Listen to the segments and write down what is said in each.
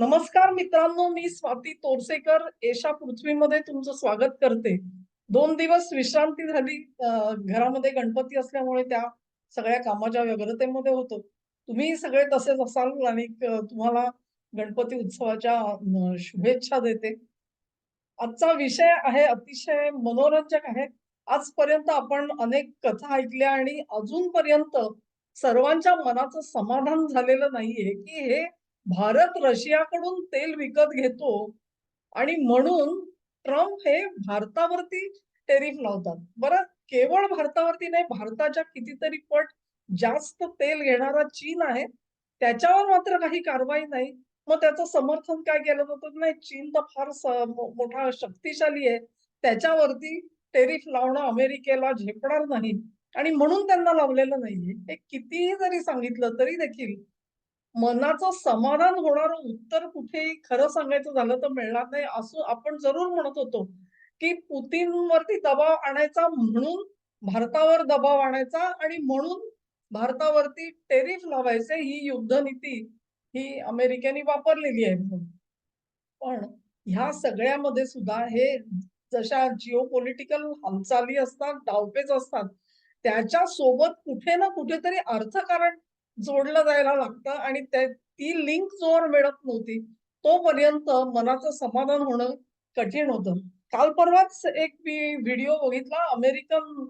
नमस्कार मित्रांनो मी स्वाती तोरसेकर एशा पृथ्वीमध्ये तुमचं स्वागत करते. दोन दिवस विश्रांती झाली. घरामध्ये गणपती असल्यामुळे त्या सगळ्या कामाच्या व्यग्रतेमध्ये होतो. तुम्ही सगळे तसेच असाल आणि तुम्हाला गणपती उत्सवाच्या शुभेच्छा देते. आजचा विषय आहे अतिशय मनोरंजक आहे. आजपर्यंत आपण अनेक कथा ऐकल्या आणि अजूनपर्यंत सर्वांच्या मनाचं समाधान झालेलं नाहीये की हे भारत रशियाकडून तेल विकत घेतो आणि म्हणून ट्रम्प हे भारतावरती टेरिफ लावतात. बरं केवळ भारतावरती नाही भारताच्या कितीतरी पट जास्त तेल घेणारा चीन आहे त्याच्यावर मात्र काही कारवाई नाही. मग त्याचं समर्थन काय केलं जातं? नाही चीन तर फार मोठा शक्तिशाली आहे. त्याच्यावरती टेरिफ लावणं अमेरिकेला झेपणार नाही. आणि म्हणून त्यांना लावलेलं नाहीये. हे कितीही जरी सांगितलं तरी देखील मनाचं समाधान होणार उत्तर कुठेही खरं सांगायचं झालं तर मिळणार नाही असं आपण जरूर म्हणत होतो की पुतीनवरती दबाव आणायचा म्हणून भारतावर दबाव आणायचा आणि म्हणून भारतावरती टेरिफ लावायचे ही युद्धनीती ही अमेरिकेने वापरलेली आहे म्हणून. पण ह्या सगळ्यामध्ये सुद्धा हे जशा जिओ पॉलिटिकल हालचाली असतात डावपेच असतात त्याच्या सोबत कुठे ना कुठेतरी अर्थकारण जोडलं जायला लागतं आणि ती लिंक जोर मिळत नव्हती तोपर्यंत मनाचं समाधान होणं कठीण होतं. काल परवाच एक मी व्हिडिओ बघितला अमेरिकन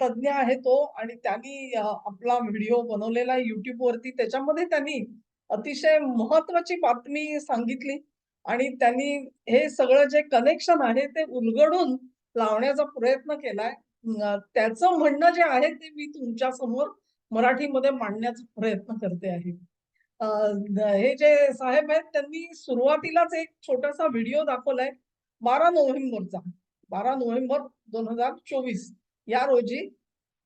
तज्ञ आहे तो आणि त्यांनी आपला व्हिडिओ बनवलेला आहे युट्यूब वरती. त्याच्यामध्ये त्यांनी अतिशय महत्वाची बातमी सांगितली आणि त्यांनी हे सगळं जे कनेक्शन आहे ते उलगडून लावण्याचा प्रयत्न केलाय. त्याचं म्हणणं जे आहे ते मी तुमच्यासमोर मराठीमध्ये मांडण्याचा प्रयत्न करते आहे. हे जे साहेब आहेत त्यांनी सुरुवातीलाच एक छोटासा व्हिडिओ दाखवलाय बारा नोव्हेंबरचा. बारा नोव्हेंबर दोन हजार चोवीस. या रोजी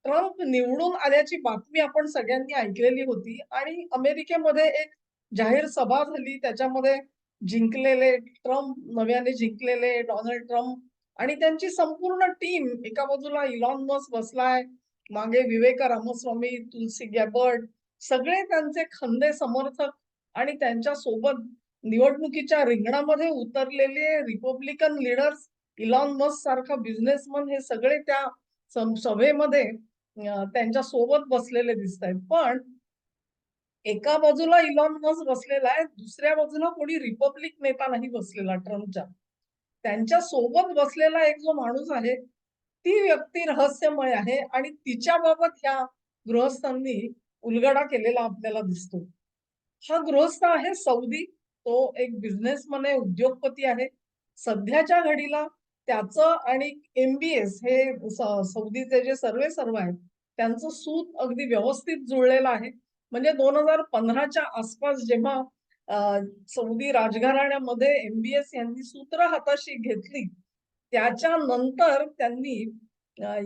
ट्रम्प निवडून आल्याची बातमी आपण सगळ्यांनी ऐकलेली होती आणि अमेरिकेमध्ये एक जाहीर सभा झाली. त्याच्यामध्ये जिंकलेले ट्रम्प नव्याने जिंकलेले डोनाल्ड ट्रम्प आणि त्यांची संपूर्ण टीम एका बाजूला इलॉन मस्क बसलाय. मागे विवेका रामस्वामी तुलसी गॅबर्ट सगळे त्यांचे खंदे समर्थक आणि त्यांच्यासोबत निवडणुकीच्या रिंगणामध्ये उतरलेले रिपब्लिकन लीडर्स इलॉन मस्क सारखा बिझनेसमन हे सगळे त्या सभेमध्ये त्यांच्यासोबत बसलेले दिसत आहेत. पण एका बाजूला इलॉन मस्क बसलेला आहे दुसऱ्या बाजूला कोणी रिपब्लिक नेता नाही बसलेला ट्रम्पच्या त्यांच्यासोबत बसलेला एक जो माणूस आहे ती व्यक्ती रहस्यमय आहे आणि तिच्याबाबत ह्या गृहस्थांनी उलगडा केलेला आपल्याला दिसतो. हा गृहस्थ आहे सौदी. तो एक बिझनेसमन आहे उद्योगपती आहे. सध्याच्या घडीला त्याचं आणि एमबीएस हे सौदीचे जे सर्वे सर्व आहेत त्यांचं सूत अगदी व्यवस्थित जुळलेलं आहे. म्हणजे दोन हजार पंधराच्या आसपास जेव्हा सौदी राजघराण्यामध्ये एमबीएस यांनी सूत्र हाताशी घेतली त्याच्या नंतर त्यांनी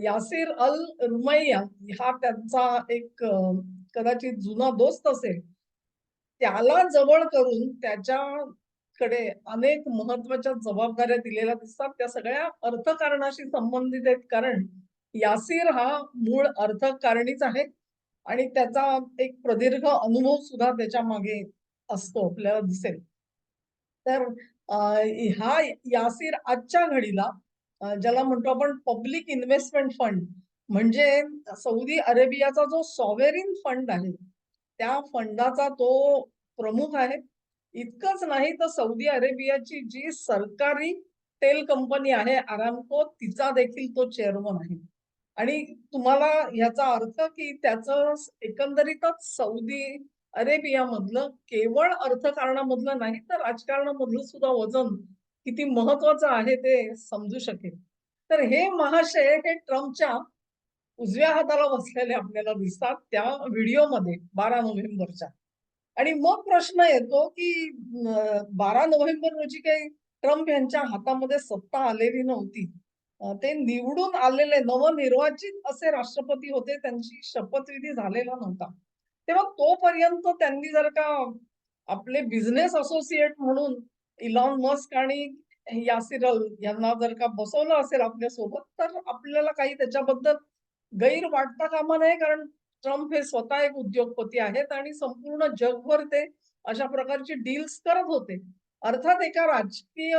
यासिर अल रुमैया हा त्यांचा एक कदाचित जुना दोस्त असेल त्याला जवळ करून त्याच्याकडे अनेक महत्त्वाच्या जबाबदाऱ्या दिलेल्या दिसतात. त्या सगळ्या अर्थकारणाशी संबंधित आहेत. कारण यासिर हा मूळ अर्थकारणीच आहे आणि त्याचा एक प्रदीर्घ अनुभव सुद्धा त्याच्यामागे असतो आपल्याला दिसेल. तर ह्या हा यासिर आजच्या घडीला ज्याला म्हणतो आपण पब्लिक इन्व्हेस्टमेंट फंड म्हणजे सौदी अरेबियाचा जो सॉवेरिन फंड आहे त्या फंडाचा तो प्रमुख आहे. इतकंच नाही तर सौदी अरेबियाची जी सरकारी तेल कंपनी आहे आरामको तिचा देखील तो चेअरमन आहे. आणि तुम्हाला ह्याचा अर्थ की त्याचं एकंदरीतच सौदी अरेबियामधलं केवळ अर्थकारणामधलं नाही तर राजकारणामधलं सुद्धा वजन किती महत्वाचं आहे ते समजू शकेल. तर हे महाशय हे ट्रम्पच्या उजव्या हाताला बसलेले आपल्याला दिसतात त्या व्हिडिओमध्ये बारा नोव्हेंबरच्या. आणि मग प्रश्न येतो की बारा नोव्हेंबर रोजी काही ट्रम्प यांच्या हातामध्ये सत्ता आलेली नव्हती. ते निवडून आलेले नवनिर्वाचित असे राष्ट्रपती होते त्यांची शपथविधी झालेला नव्हता. तेव्हा तोपर्यंत त्यांनी जर का आपले बिझनेस असोसिएट म्हणून इलॉन मस्क आणि यासिरल यांना जर का बसवलं असेल आपल्यासोबत तर आपल्याला काही त्याच्याबद्दल गैर वाटता कामा नये कारण ट्रम्प हे स्वतः एक उद्योगपती आहेत आणि संपूर्ण जगभर ते अशा प्रकारची डील्स करत होते. अर्थात एका राजकीय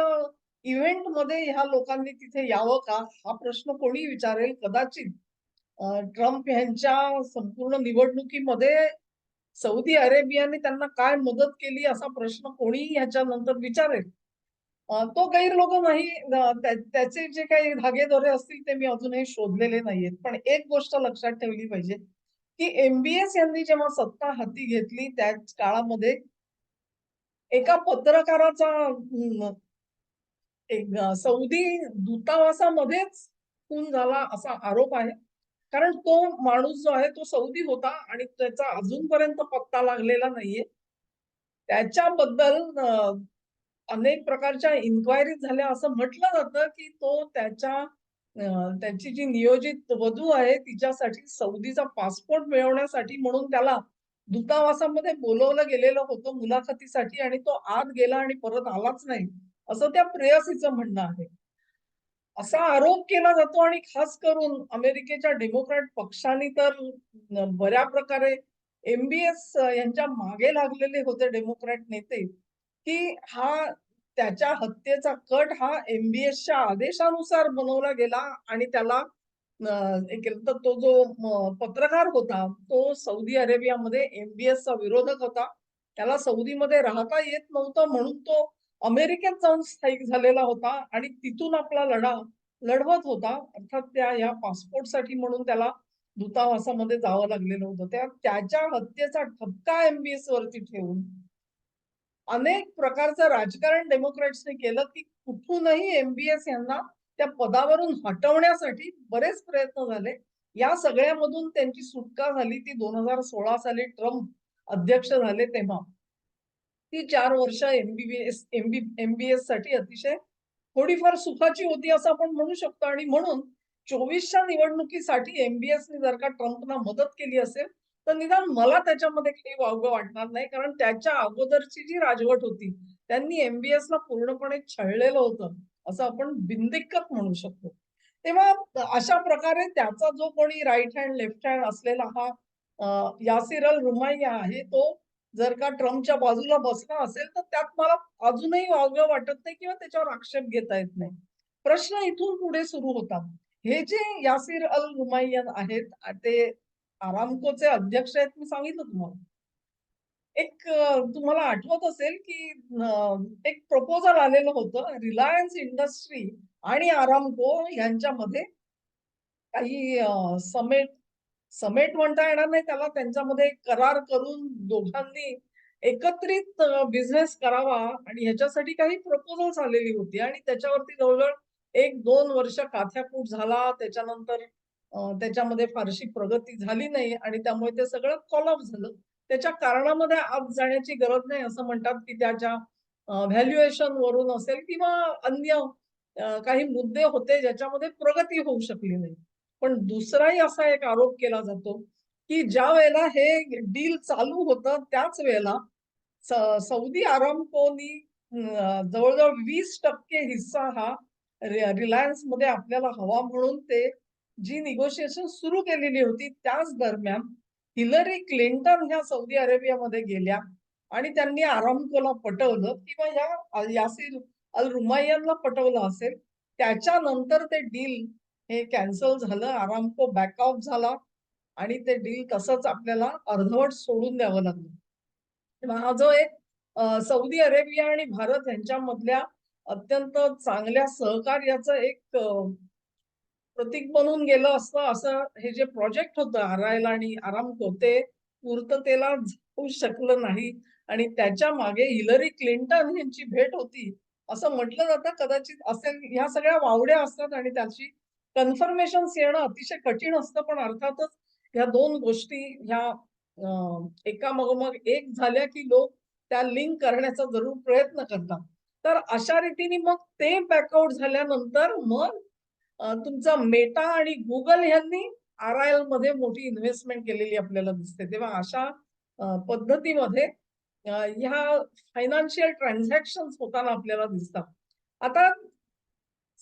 इव्हेंटमध्ये ह्या लोकांनी तिथे यावं का? हा प्रश्न कोणी विचारेल कदाचित. ट्रम्प यांच्या संपूर्ण निवडणुकीमध्ये सौदी अरेबियाने त्यांना काय मदत केली असा प्रश्न कोणी ह्याच्यानंतर विचारेल. तो तो गैरलोक नाही. त्याचे जे काही धागेदोरे असतील ते मी अजूनही शोधलेले नाहीयेत. पण एक गोष्ट लक्षात ठेवली पाहिजे की एमबीएस यांनी जेव्हा सत्ता हाती घेतली त्याच काळामध्ये एका पत्रकाराचा एक सौदी दूतावासामध्येच खून झाला असा आरोप आहे. कारण तो माणूस जो आहे तो सौदी होता आणि त्याचा अजूनपर्यंत पत्ता लागलेला नाहीये. त्याच्याबद्दल अनेक प्रकारच्या इन्क्वायरी झाल्या असं म्हटलं जातं की तो त्याच्या त्याची जी नियोजित वधू आहे तिच्यासाठी सौदीचा पासपोर्ट मिळवण्यासाठी म्हणून त्याला दूतावासामध्ये बोलवलं गेलेलं होतं मुलाखतीसाठी आणि तो आत गेला आणि परत आलाच नाही असं त्या प्रेयसीचं म्हणणं आहे. असा आरोप केला जातो आणि खास करून अमेरिकेच्या डेमोक्रॅट पक्षाने तर बऱ्या प्रकारे एमबीएस यांच्या मागे लागलेले होते डेमोक्रॅट नेते की हा त्याच्या हत्येचा कट हा एमबीएसच्या आदेशानुसार बनवला गेला आणि त्याला तो जो पत्रकार होता तो सौदी अरेबियामध्ये एमबीएसचा विरोधक होता. त्याला सौदीमध्ये राहता येत नव्हतं म्हणून तो अमेरिकेत जाऊन स्थायिक झालेला होता आणि तिथून आपला लढा लढवत होता. अर्थात त्या या पासपोर्टसाठी म्हणून त्याला दूतावासामध्ये जावं लागलेलं होतं. त्या त्याच्या हत्येचा ठपका एमबीएस वरती ठेवून अनेक प्रकारचं राजकारण डेमोक्रॅट्सने केलं की कुठूनही एमबीएस यांना त्या पदावरून हटवण्यासाठी बरेच प्रयत्न झाले. या सगळ्यामधून त्यांची सुटका झाली ती दोन हजार सोळा साली ट्रम्प अध्यक्ष झाले तेव्हा. ती चार वर्ष एमबीबीएस एमबी एमबीएससाठी अतिशय थोडीफार सुखाची होती असं आपण म्हणू शकतो. आणि म्हणून चोवीसच्या निवडणुकीसाठी एमबीएस ने जर का ट्रम्पना मदत केली असेल तर निदान मला त्याच्यामध्ये काही वावगं वाटणार नाही. कारण त्याच्या अगोदरची जी राजवट होती त्यांनी एमबीएस ला पूर्णपणे छळलेलं होतं असं आपण बिनदिक्कत म्हणू शकतो. तेव्हा अशा प्रकारे त्याचा जो कोणी राईट हँड लेफ्ट हँड असलेला हा यासिरल रुमाई आहे तो जर का ट्रम्पच्या बाजूला बसला असेल तर त्यात मला अजूनही वावगं वाटत नाही किंवा त्याच्यावर आक्षेप घेता येत नाही. प्रश्न इथून पुढे सुरू होतात. हे जे यासिर अल रुमायन आहेत ते आरामकोचे अध्यक्ष आहेत मी सांगितलं तुम्हाला. एक तुम्हाला आठवत असेल की एक प्रपोजल आलेलं होतं रिलायन्स इंडस्ट्री आणि आरामको यांच्यामध्ये काही समेट समेट म्हणता येणार नाही. त्याला त्यांच्यामध्ये करार करून दोघांनी एकत्रित बिझनेस करावा. आणि ह्याच्यासाठी काही प्रपोजल्स आलेली होती. आणि त्याच्यावरती जवळजवळ एक दोन वर्ष काथ्याकूट झाला. त्याच्यानंतर त्याच्यामध्ये फारशी प्रगती झाली नाही. आणि त्यामुळे ते सगळं कॉलअप झालं. त्याच्या कारणामध्ये आज जाण्याची गरज नाही असं म्हणतात की त्याच्या व्हॅल्युएशन वरून असेल किंवा अन्य काही मुद्दे होते ज्याच्यामध्ये प्रगती होऊ शकली नाही. पण दुसराही असा एक आरोप केला जातो की ज्या वेळेला हे डील चालू होतं त्याच वेळेला सौदी आरामकोनी जवळजवळ वीस टक्के हिस्सा हा रिलायन्समध्ये आपल्याला हवा म्हणून ते जी निगोशिएशन सुरू केलेली होती त्याच दरम्यान हिलरी क्लिंटन ह्या सौदी अरेबियामध्ये गेल्या आणि त्यांनी आरामकोला पटवलं किंवा या यासिर अल रुमायनला पटवलं असेल त्याच्यानंतर ते डील हे कॅन्सल झालं आरामको बॅकऑफ झाला आणि ते डील तसंच आपल्याला अर्धवट सोडून द्यावं लागलं. तेव्हा हा जो एक सौदी अरेबिया आणि भारत यांच्यामधल्या अत्यंत चांगल्या सहकार्याचं एक प्रतीक बनून गेलं असतं असं हे जे प्रोजेक्ट होतं आरायला आणि आरामको ते पूर्ततेला जाऊ शकलं नाही. आणि त्याच्यामागे हिलरी क्लिंटन यांची भेट होती असं म्हटलं जातं कदाचित असेल ह्या सगळ्या वावड्या असतात आणि त्याची कन्फर्मेशन येणं अतिशय कठीण असतं पण अर्थातच ह्या दोन गोष्टी ह्या अं, एकामागोमाग एक झाल्या की लोक त्या लिंक करण्याचा जरूर प्रयत्न करतात. तर अशा रीतीने मग ते बॅकआउट झाल्यानंतर मग तुमचा मेटा आणि गुगल यांनी आर आय एलमध्ये मोठी इन्व्हेस्टमेंट केलेली आपल्याला दिसते. तेव्हा अशा पद्धतीमध्ये ह्या फायनान्शियल ट्रान्झॅक्शन होताना आपल्याला दिसतात. आता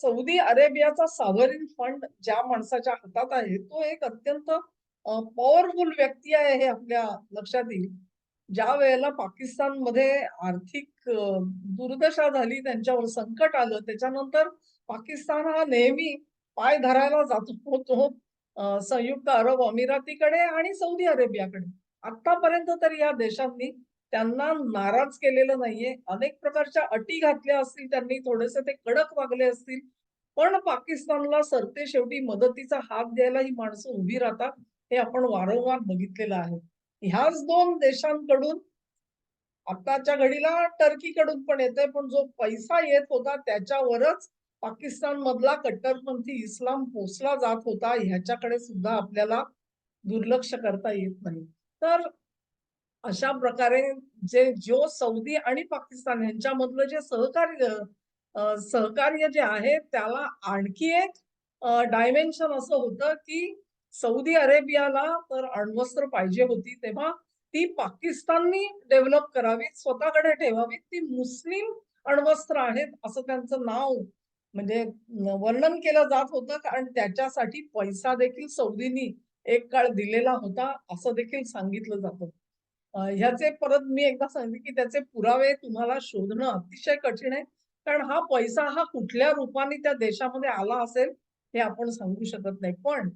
सौदी अरेबियाचा सावरिन फंड ज्या माणसाच्या हातात आहे तो एक अत्यंत पॉवरफुल व्यक्ती आहे हे आपल्या लक्षात येईल ज्या वेळेला पाकिस्तानमध्ये आर्थिक दुर्दशा झाली, त्यांच्यावर संकट आलं, त्याच्यानंतर पाकिस्तान हा नेहमी पाय धरायला जातो होतो संयुक्त अरब अमिरातीकडे आणि सौदी अरेबियाकडे. आतापर्यंत तर या देशांनी त्यांना नाराज केलेलं नाहीये. अनेक प्रकारच्या अटी घातल्या असतील त्यांनी, थोडेसे ते कडक वागले असतील. पण पाकिस्तानला सरते शेवटी मदतीचा हात द्यायला ही माणसं उभी राहतात, हे आपण वारंवार बघितलेलं आहे. ह्याच दोन देशांकडून आताच्या घडीला टर्कीकडून पण येते पण जो पैसा येत होता त्याच्यावरच पाकिस्तान मधला कट्टरपंथी इस्लाम पोचला जात होता, ह्याच्याकडे सुद्धा आपल्याला दुर्लक्ष करता येत नाही. तर अशा प्रकारे जे जो सौदी आणि पाकिस्तान यांच्यामधलं जे सहकार्य सहकार्य जे आहे त्याला आणखी एक डायमेन्शन असं होतं, की सौदी अरेबियाला तर अण्वस्त्र पाहिजे होती, तेव्हा ती पाकिस्ताननी डेव्हलप करावी स्वतःकडे ठेवावी ती मुस्लिम अण्वस्त्र आहेत असं त्यांचं नाव म्हणजे वर्णन केलं जात होतं, कारण त्याच्यासाठी पैसा देखील सौदीनी एक काळ दिलेला होता, असं देखील सांगितलं जातं. ह्याचे परत मी एकदा सांगते, की त्याचे पुरावे तुम्हाला शोधणं अतिशय कठीण आहे. कारण हा पैसा हा कुठल्या रूपाने त्या देशामध्ये आला असेल, हे आपण सांगू शकत नाही. पण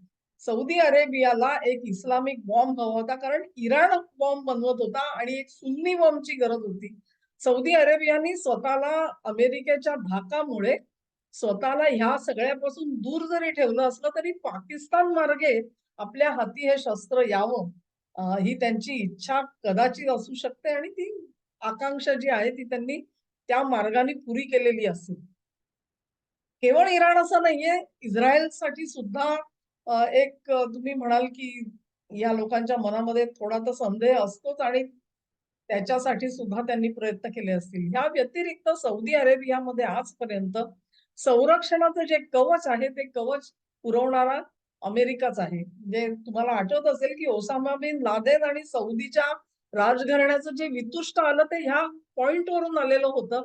सौदी अरेबियाला एक इस्लामिक बॉम्ब हवा होता, कारण इराण बॉम्ब बनवत होता आणि एक सुन्नी बॉम्बची गरज होती. सौदी अरेबियाने स्वतःला अमेरिकेच्या धाकामुळे स्वतःला ह्या सगळ्यापासून दूर जरी ठेवलं असलं, तरी पाकिस्तान मार्गे आपल्या हाती हे शस्त्र यावं ही त्यांची इच्छा कदाचित असू शकते आणि ती आकांक्षा जी आहे ती त्यांनी त्या मार्गाने पुरी केलेली असेल. केवळ इराण असं नाहीये, इस्रायलसाठी सुद्धा एक तुम्ही म्हणाल, की या लोकांच्या मनामध्ये थोडा तर संदेह असतोच आणि त्याच्यासाठी सुद्धा त्यांनी प्रयत्न केले असतील. या व्यतिरिक्त सौदी अरेबियामध्ये आजपर्यंत संरक्षणाचं जे कवच आहे, ते कवच पुरवणारा अमेरिकाच आहे. म्हणजे तुम्हाला आठवत असेल, की ओसामा बिन लादेन आणि सौदीच्या राजघराण्याचं जे वितुष्ट आलं, ते ह्या पॉइंटवरून आलेलं होतं,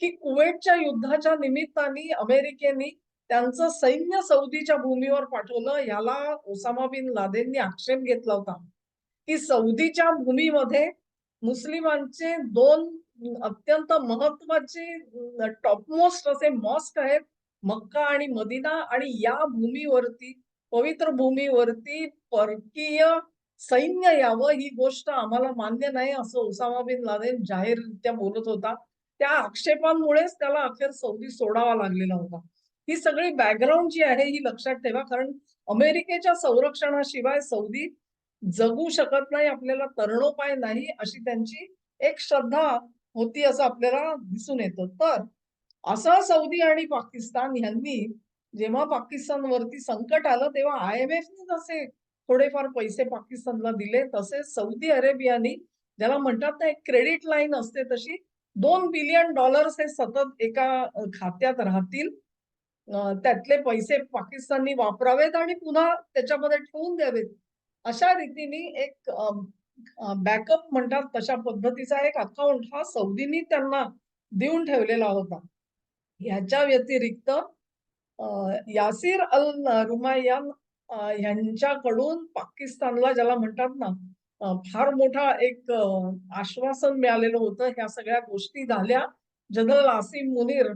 की कुवेटच्या युद्धाच्या निमित्ताने अमेरिकेने त्यांचं सैन्य सौदीच्या भूमीवर पाठवलं. याला ओसामा बिन लादेननी आक्षेप घेतला होता, की सौदीच्या भूमीमध्ये मुस्लिमांचे दोन अत्यंत महत्त्वाचे टॉपमोस्ट असे मॉस्क आहेत, मक्का आणि मदिना आणि या भूमीवरती, पवित्र भूमीवरती परकीय सैन्य यावं ही गोष्ट आम्हाला मान्य नाही, असं ओसामा बिन लादेन जाहीररित्या बोलत होता. त्या आक्षेपांमुळेच त्याला अखेर सौदी सोडावा लागलेला होता. ही सगळी बॅकग्राऊंड जी आहे ही लक्षात ठेवा, कारण अमेरिकेच्या संरक्षणाशिवाय सौदी जगू शकत नाही, आपल्याला तरणोपाय नाही, अशी त्यांची एक श्रद्धा होती असं आपल्याला दिसून येतं. तर असं सौदी आणि पाकिस्तान यांनी जेव्हा पाकिस्तानवरती संकट आलं, तेव्हा आय-एम-एफने जसे थोडेफार पैसे पाकिस्तानला दिले, तसे सौदी अरेबियानी ज्याला म्हणतात ना, एक क्रेडिट लाईन असते तशी दोन बिलियन डॉलर्स हे सतत एका खात्यात राहतील. त्यातले पैसे पाकिस्ताननी वापरावेत आणि पुन्हा त्याच्यामध्ये ठेवून द्यावेत. अशा रीतीने एक बॅकअप म्हणतात तशा पद्धतीचा एक अकाउंट हा सौदीनी त्यांना देऊन ठेवलेला होता. ह्याच्या व्यतिरिक्त यासिर अल रुमाय्यान यांच्याकडून पाकिस्तानला ज्याला म्हणतात ना, फार मोठा एक आश्वासन मिळालेलं होतं. ह्या सगळ्या गोष्टी झाल्या जनरल आसिम मुनीर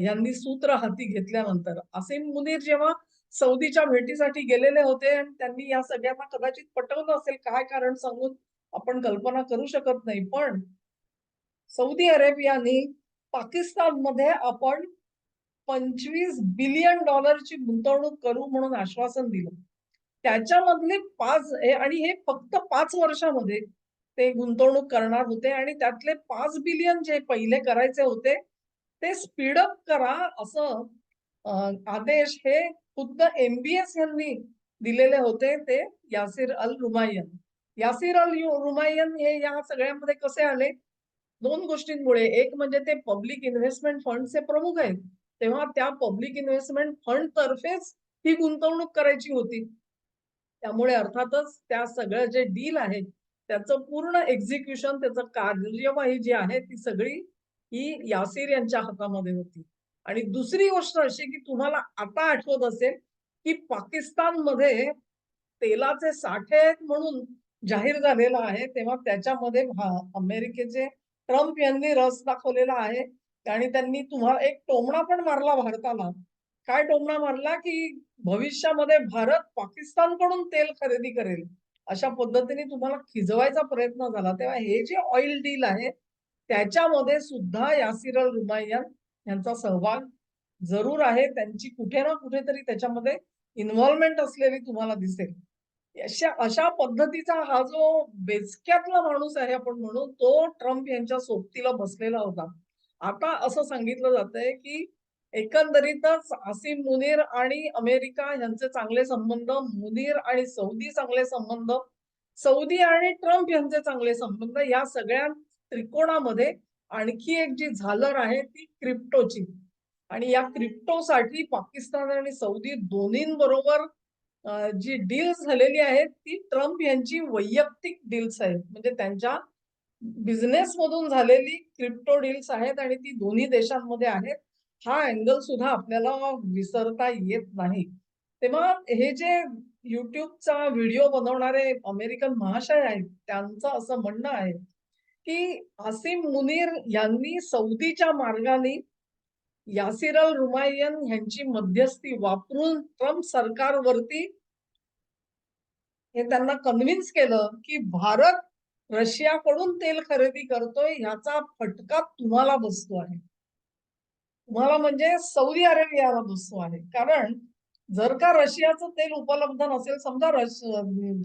यांनी सूत्र हाती घेतल्यानंतर. आसिम मुनीर जेव्हा सौदीच्या भेटीसाठी गेलेले होते आणि त्यांनी या सगळ्यांना कदाचित पटवलं असेल, काय कारण सांगून आपण कल्पना करू शकत नाही. पण सौदी अरेबियाने पाकिस्तानमध्ये आपण 25 बिलियन डॉलरची गुंतवणूक करू म्हणून आश्वासन दिलं. त्याच्यामधले पाच आणि हे फक्त पाच वर्षामध्ये ते गुंतवणूक करणार होते आणि त्यातले पाच बिलियन जे पहिले करायचे होते, ते स्पीडअप करा असं आदेश हे खुद्द एम-बी-एस यांनी दिलेले होते ते यासिर अल रुमायन यासिर अल रुमायन हे या सगळ्यामध्ये कसे आले? दोन गोष्टींमुळे. एक म्हणजे ते पब्लिक इन्व्हेस्टमेंट फंडचे प्रमुख आहेत. तेव्हा त्या पब्लिक इन्व्हेस्टमेंट फंड तर्फेच ही गुंतवणूक करायची होती. त्यामुळे अर्थातच त्या सगळ्या जे डील आहे, त्याचं पूर्ण एक्झिक्युशन, त्याचं कार्यवाही जी आहे ती सगळी ही यासिर यांच्या हातामध्ये होती. आणि दुसरी गोष्ट अशी की तुम्हाला आता आठवत असेल, की पाकिस्तानमध्ये तेलाचे साठे आहेत म्हणून जाहीर झालेला आहे तेव्हा त्याच्यामध्ये अमेरिकेचे ट्रम्प यांनी रस दाखवलेला आहे आणि त्यांनी तुम्हाला एक टोमणा पण मारला भारताला. काय टोमणा मारला की भविष्यामध्ये भारत पाकिस्तानकडून तेल खरेदी करेल अशा पद्धतीने तुम्हाला खिजवायचा प्रयत्न झाला. तेव्हा हे जे ऑइल डील आहे त्याच्यामध्ये सुद्धा यासिर अल रुमायन यांचा सहभाग जरूर आहे. त्यांची कुठे ना कुठेतरी त्याच्यामध्ये इन्व्हॉल्वमेंट असलेली तुम्हाला दिसेल. अशा अशा पद्धतीचा हा जो बेचक्यातला माणूस आहे आपण म्हणू तो ट्रम्प यांच्या सोबतीला बसलेला होता. आता असं सांगितलं जातंय की एकंदरीतच आसिम मुनीर आणि अमेरिका यांचे चांगले संबंध मुनीर आणि सौदी चांगले संबंध सौदी आणि ट्रम्प यांचे चांगले संबंध या सगळ्या त्रिकोणामध्ये आणखी एक जी झालर आहे ती क्रिप्टोची. आणि या क्रिप्टोसाठी पाकिस्तान आणि सौदी दोन्हींबरोबर जी डील्स झालेली आहेत ती ट्रम्प यांची वैयक्तिक डील्स आहेत. म्हणजे त्यांच्या बिझनेस मधून झालेली क्रिप्टो डील्स आहेत आणि ती दोन्ही देशांमध्ये आहेत हा अँगल सुद्धा आपल्याला विसरता येत नाही. तेव्हा हे जे युट्यूबचा व्हिडिओ बनवणारे अमेरिकन महाशय आहेत त्यांचं असं म्हणणं आहे की आसिम मुनीर यांनी सौदीच्या मार्गाने यासिर अल रुमायन यांची मध्यस्थी वापरून ट्रम्प सरकारवरती हे त्यांना कन्व्हिन्स केलं की भारत रशियाकडून तेल खरेदी करतोय ह्याचा फटका तुम्हाला बसतो आहे. तुम्हाला म्हणजे सौदी अरेबियाला बसतो आहे. कारण जर का रशियाचं तेल उपलब्ध नसेल समजा रश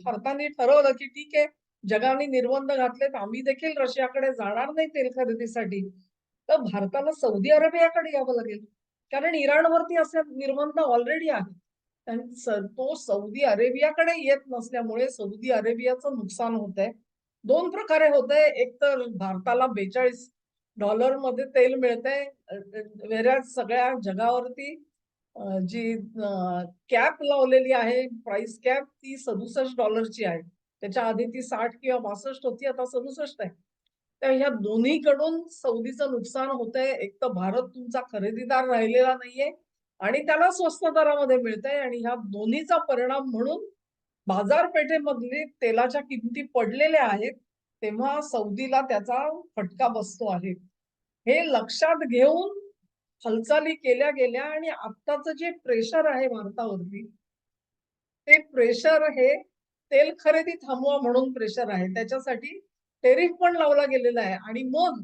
भारताने ठरवलं की ठीक आहे जगाने निर्बंध घातलेत आम्ही देखील रशियाकडे जाणार नाही तेल खरेदीसाठी तर भारताला सौदी अरेबियाकडे यावं लागेल. कारण इराणवरती असे निर्बंध ऑलरेडी आहेत तो सौदी अरेबियाकडे येत नसल्यामुळे सौदी अरेबियाचं नुकसान होत आहे दोन प्रकारे होत आहे एक तर भारताला बेचाळीस डॉलरमध्ये तेल मिळतंय. वेऱ्या सगळ्या जगावरती जी कॅप लावलेली आहे प्राइस कॅप ती सदुसष्ट डॉलरची आहे. त्याच्या आधी ती साठ किंवा बासष्ट होती आता सदुसष्ट आहे. तर ह्या दोन्हीकडून सौदीचं नुकसान होतंय. एक तर भारत तुमचा खरेदीदार राहिलेला नाहीये आणि त्याला स्वस्त दरामध्ये मिळतंय आणि ह्या दोन्हीचा परिणाम म्हणून बाजारपेठेमधले तेलाच्या किमती पडलेल्या आहेत तेव्हा सौदीला त्याचा फटका बसतो आहे. हे लक्षात घेऊन हालचाली केल्या गेल्या आणि आत्ताचं जे प्रेशर आहे भारतावरती ते प्रेशर हे तेल खरेदी थांबवा म्हणून प्रेशर आहे. त्याच्यासाठी टेरिफ पण लावला गेलेला आहे. आणि मग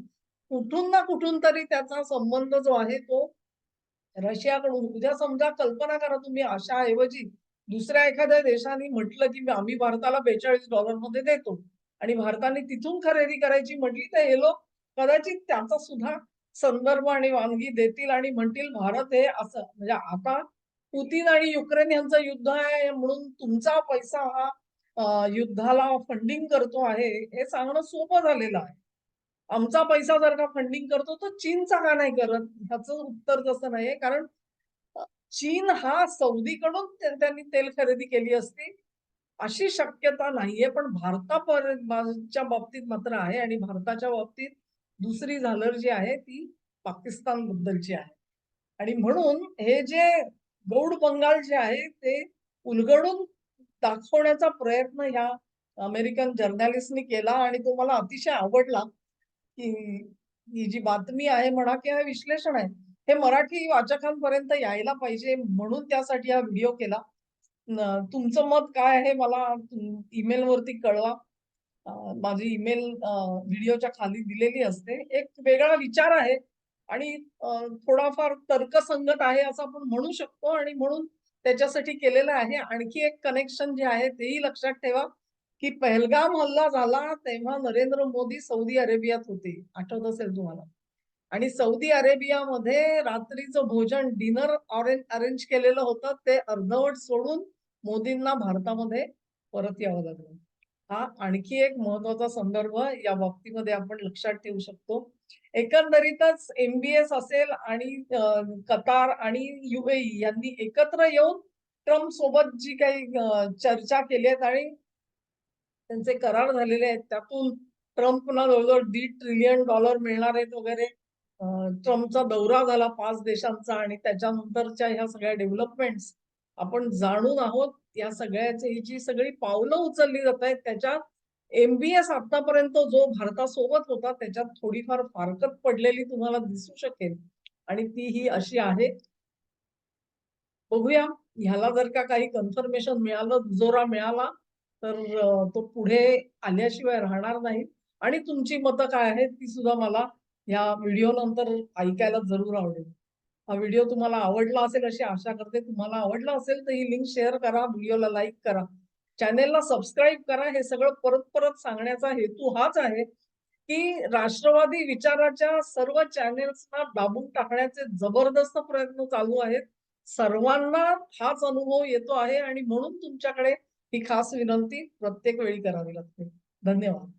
कुठून ना कुठून तरी त्याचा संबंध जो आहे तो रशियाकडून उद्या समजा कल्पना करा तुम्ही अशा ऐवजी दुसऱ्या एखाद्या देशाने म्हटलं की आम्ही भारताला बेचाळीस डॉलरमध्ये देतो. आणि भारताने तिथून खरेदी करायची म्हटली तर हे लोक कदाचित त्याचा सुद्धा संदर्भ आणि वानगी देतील आणि म्हणतील भारत हे असं म्हणजे आता पुतीन आणि युक्रेन यांचं युद्ध आहे म्हणून तुमचा पैसा हा युद्धाला फंडिंग करतो आहे हे सांगणं सोपं झालेलं आहे. आमचा पैसा जर का फंडिंग करतो तर चीनचा का नाही करत? ह्याचं उत्तर तसं नाहीये. कारण चीन हा सौदीकडून त्यांनी तेल खरेदी केली असती. अशी शक्यता नाहीये पण भारताच्या बाबतीत मात्र आहे आणि भारताच्या बाबतीत दुसरी झालर जी आहे ती पाकिस्तान बद्दलची आहे. आणि म्हणून हे जे गौड बंगाल जे आहे ते उलगडून दाखवण्याचा प्रयत्न ह्या अमेरिकन जर्नलिस्टनी केला आणि तो मला अतिशय आवडला. की ही जी बातमी आहे म्हणा किंवा विश्लेषण आहे हे मराठी वाचकांपर्यंत यायला पाहिजे म्हणून त्यासाठी हा व्हिडिओ केला. तुमचं मत काय आहे मला ईमेल वरती कळवा. माझी ईमेल व्हिडिओच्या खाली दिलेली असते. एक वेगळा विचार आहे आणि थोडाफार तर्कसंगत आहे असं आपण म्हणू शकतो आणि म्हणून त्याच्यासाठी केलेलं आहे. आणखी एक कनेक्शन जे आहे तेही लक्षात ठेवा की पहलगाम हल्ला झाला तेव्हा नरेंद्र मोदी सौदी अरेबियात होते. आठवत असेल तुम्हाला? आणि सौदी अरेबियामध्ये रात्रीचं भोजन डिनर ऑरेंज अरेंज केलेलं होतं. ते अर्धवट सोडून मोदींना भारतामध्ये परत यावं लागलं. हा आणखी एक महत्त्वाचा संदर्भ या बाबतीमध्ये आपण लक्षात ठेवू शकतो. एकंदरीतच एमबीएस असेल आणि कतार आणि युएई यांनी एकत्र येऊन ट्रम्प सोबत जी काही चर्चा केली आहेत आणि त्यांचे करार झालेले आहेत त्यातून ट्रम्पना जवळजवळ दीड ट्रिलियन डॉलर मिळणार आहेत वगैरे. ट्रम्पचा दौरा झाला पाच देशांचा आणि त्याच्यानंतरच्या ह्या सगळ्या डेव्हलपमेंट्स आपण जाणून आहोत. या सगळ्याची ही जी सगळी पावलं उचलली जात आहेत त्याच्या एमबीएस आतापर्यंत जो भारतासोबत होता त्याच्यात थोडीफार फारकत पडलेली तुम्हाला दिसू शकेल. आणि ती ही अशी आहे. बघूया ह्याला जर का काही कन्फर्मेशन मिळालं दुजोरा मिळाला तर तो पुढे आल्याशिवाय राहणार नाही. आणि तुमची मतं काय आहेत ती सुद्धा मला या व्हिडिओ नंतर ऐकायला जरूर आवडेल. हा व्हिडिओ तुम्हाला आवडला असेल अशी आशा करते. तुम्हाला आवडला असेल तर ही लिंक शेअर करा व्हिडिओला लाईक करा. चॅनेलला सबस्क्राईब करा. हे सगळं परत परत सांगण्याचा हेतू हाच आहे की राष्ट्रवादी विचाराच्या सर्व चॅनेल्सना दाबून टाकण्याचे जबरदस्त प्रयत्न चालू आहेत. सर्वांना हाच अनुभव येतो आहे आणि म्हणून तुमच्याकडे ही खास विनंती प्रत्येक वेळी करावी लागते. धन्यवाद.